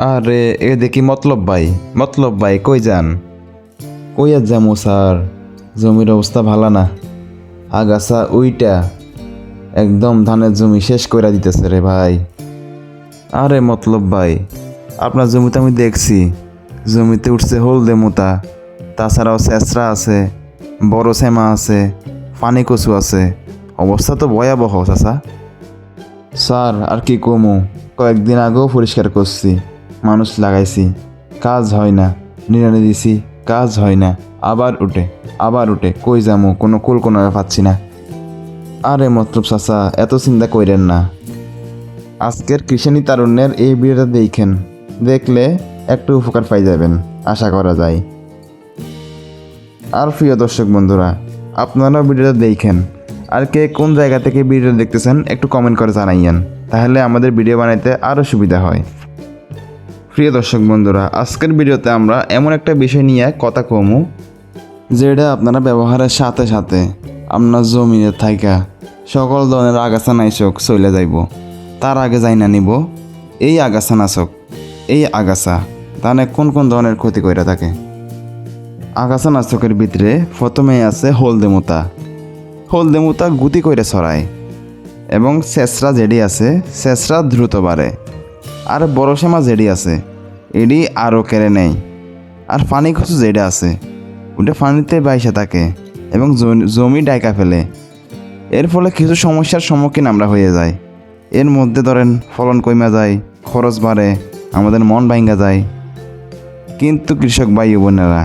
আরে, এ দেখি মতলব ভাই মতলব ভাই, কই যান? কই আর যামু স্যার জমির অবস্থা ভালো না। আগাছা উইটা। একদম ধানের জমি শেষ করে দিতেছে রে ভাই। আরে মতলব ভাই, আপনার জমিতে আমি দেখছি। জমিতে উঠছে হলদে মোতা তাছাড়াও চেঁচড়া আছে, বড় সেমা আছে, পানি কচু আছে। অবস্থা তো ভয়াবহ, চাচা। স্যার, আর কি কমু? কয়েকদিন আগেও পরিষ্কার করছি। মানুষ লাগাইছি। কাজ হয় না। নিরানি দিছি, কাজ হয় না। আবার উঠে আবার উঠে। কই যামু? কোনো কুল কোনো পাচ্ছি না। আরে মতলব চাচা, এত চিন্তা কইরেন না। আজকের কৃষানি তারুণ্যের এই ভিডিওটা দেখেন। দেখলে একটু উপকার পাই যাবেন, আশা করা যায়। আর প্রিয় দর্শক বন্ধুরা, আপনারাও ভিডিওটা দেখেন। আর কে কোন জায়গা থেকে ভিডিও দেখতেছেন, একটু কমেন্ট করে জানাইয়েন। তাহলে আমাদের ভিডিও বানাইতে আরও সুবিধা হয়। প্রিয় দর্শক বন্ধুরা, আজকের ভিডিওতে আমরা এমন একটা বিষয় নিয়ে কথা কমু, যেটা আপনারা ব্যবহারের সাথে সাথে আপনার জমিনের থাইকা সকল ধরনের আগাছা নাইচক চলে যাইব। তার আগে যাই না নিব, এই আগাছা নাশক, এই আগাছা, তাহলে কোন কোন ধরনের ক্ষতি করে থাকে? আগাছা নাশকের ভিতরে প্রথমে আছে হলদে মোতা। হলদে মোতা গুতি করে ছড়ায়, এবং শেষরা যেডি আছে, শেষরা দ্রুত বাড়ে, আর বড় শ্যামা যেডি আছে এডি আরও কেড়ে নেয়। আর পানি কচু যেটা আছে। ওটা পানিতে বাইসে থাকে এবং জমি ডাইকা ফেলে। এর ফলে কিছু সমস্যার সম্মুখীন আমরা হয়ে যাই। এর মধ্যে ধরেন ফলন কমে যায়, খরচ বাড়ে, আমাদের মন ভাঙ্গা যায়। কিন্তু কৃষক ভাই বোনেরা,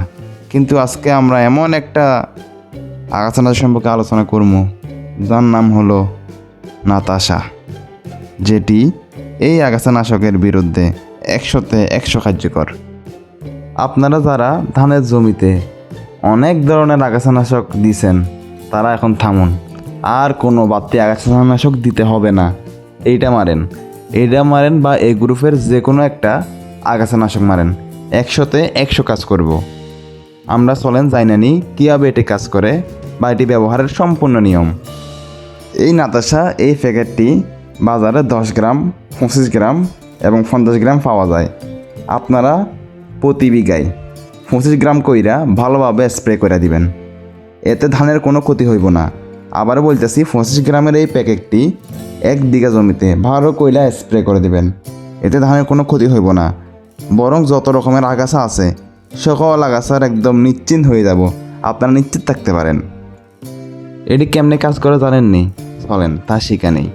কিন্তু আজকে আমরা এমন একটা আগাছানা সম্পর্কে আলোচনা করব যার নাম হলো নাতাশা, যেটি এই আগাছানাশকের বিরুদ্ধে একশোতে একশো কার্যকর। আপনারা যারা ধানের জমিতে অনেক ধরনের আগাছানাশক দিছেন, তারা এখন থামুন। আর কোনো বাড়তি আগাছানাশক দিতে হবে না। এইটা মারেন। এইটা মারেন বা এই গ্রুপের যে কোনো একটা আগাছানাশক মারেন। একশোতে একশো কাজ করব। আমরা চলেন জাইনানি কীভাবে এটি কাজ করে বা এটি ব্যবহারের সম্পূর্ণ নিয়ম। এই নাতাশা এই প্যাকেটটি বাজারে দশ গ্রাম, পঁচিশ গ্রাম এবং পঞ্চাশ গ্রাম পাওয়া যায়। আপনারা প্রতি বিঘায় পঁচিশ গ্রাম কইরা ভালোভাবে স্প্রে করে দিবেন। এতে ধানের কোনো ক্ষতি হইব না। আবার বলতেছি, পঁচিশ গ্রামের এই প্যাকেটটি এক বিঘা জমিতে ভালো কইলা স্প্রে করে দিবেন। এতে ধানের কোনো ক্ষতি হইব না। বরং যত রকমের আগাছা আছে, সকল আগাছার একদম নিশ্চিন্ত হয়ে যাব। আপনারা নিশ্চিত থাকতে পারেন। এটি কেমনে কাজ করে জানেননি? চলেন, তা শিখা নেই।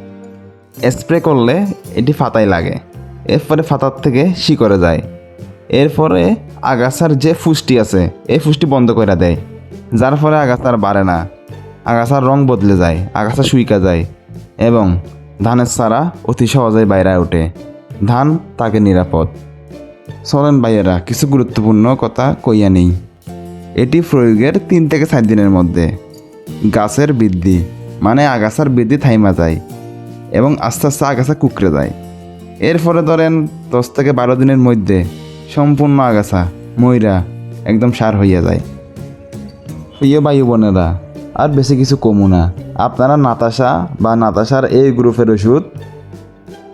স্প্রে করলে এটি ফাতায় লাগে। এরপরে ফাতার থেকে শিকড়ে যায়। এরপরে আগাছার যে ফুষ্টি আছে, এই ফুষ্টি বন্ধ করে দেয়। যার ফলে আগাছার বাড়ে না। আগাছার রং বদলে যায়, আগাছা শুইকা যায় এবং ধানের চারা অতি সহজেই বাইরে ওঠে। ধান তাকে নিরাপদ। চলেন ভাইয়েরা, কিছু গুরুত্বপূর্ণ কথা কইয়া নেই। এটি প্রয়োগের তিন থেকে চার দিনের মধ্যে। গাছের বৃদ্ধি মানে আগাছার বৃদ্ধি থাইমা যায় এবং আস্তে আস্তে আগাছা কুকড়ে যায়। এর ফলে ধরেন দশ থেকে বারো দিনের মধ্যে সম্পূর্ণ আগাছা, ময়রা একদম সার হইয়া যায়। প্রিয় বায়ু বোনেরা, আর বেশি কিছু কমু না। আপনারা নাতাশা বা নাতাশার এই গ্রুপের ওষুধ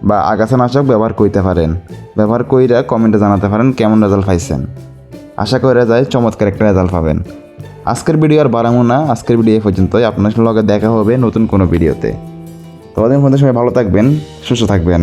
বা আগাছানাশক ব্যবহার করতে পারেন। ব্যবহার কইরা কমেন্টে জানাতে পারেন কেমন রেজাল্ট পাইছেন। আশা করা যায় চমৎকার একটা রেজাল্ট পাবেন। আজকের ভিডিও আর বাড়াবো না। আজকের ভিডিও পর্যন্তই। আপনার লগে দেখা হবে নতুন কোনো ভিডিওতে ততদিন পর্যন্ত সবাই ভালো থাকবেন, সুস্থ থাকবেন।